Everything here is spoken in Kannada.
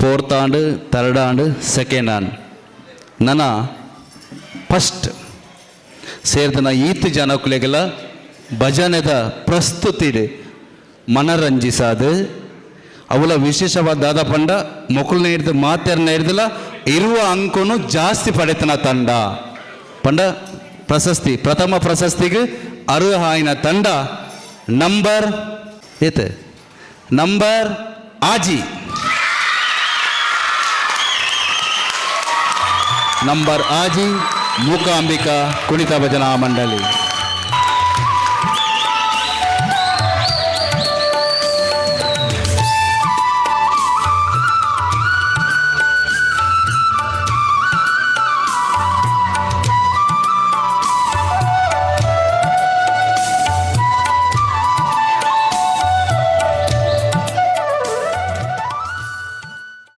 Fourth and third and second and ನನ್ನ ಫಸ್ಟ್ ಸೇರಿದ ಈತ್ ಜನಕುಲೆಗಳ ಭಜನೆದ ಪ್ರಸ್ತುತಿ ಮನರಂಜಿಸಾದು ಅವಳ ವಿಶೇಷವಾದ ದಾದ ಪಂಡ ಮೊಕಲನ್ನ ಹಿಡಿದು ಮಾತೆರನ್ನ ಹಿಡಿದಿಲ್ಲ ಇರುವ ಅಂಕನು ಜಾಸ್ತಿ ಪಡೆತನ ತಂಡ. ಪಂಡ ಪ್ರಶಸ್ತಿ, ಪ್ರಥಮ ಪ್ರಶಸ್ತಿಗೆ ಅರ್ಹ ಆಯ್ನ ತಂಡ ನಂಬರ್, ಏತ? ನಂಬರ್ ಆಜಿ. ನಂಬರ್ ಆಜಿ ಮೂಕಾಂಬಿಕಾ ಕುಣಿತ ಭಜನಾ ಮಂಡಳಿ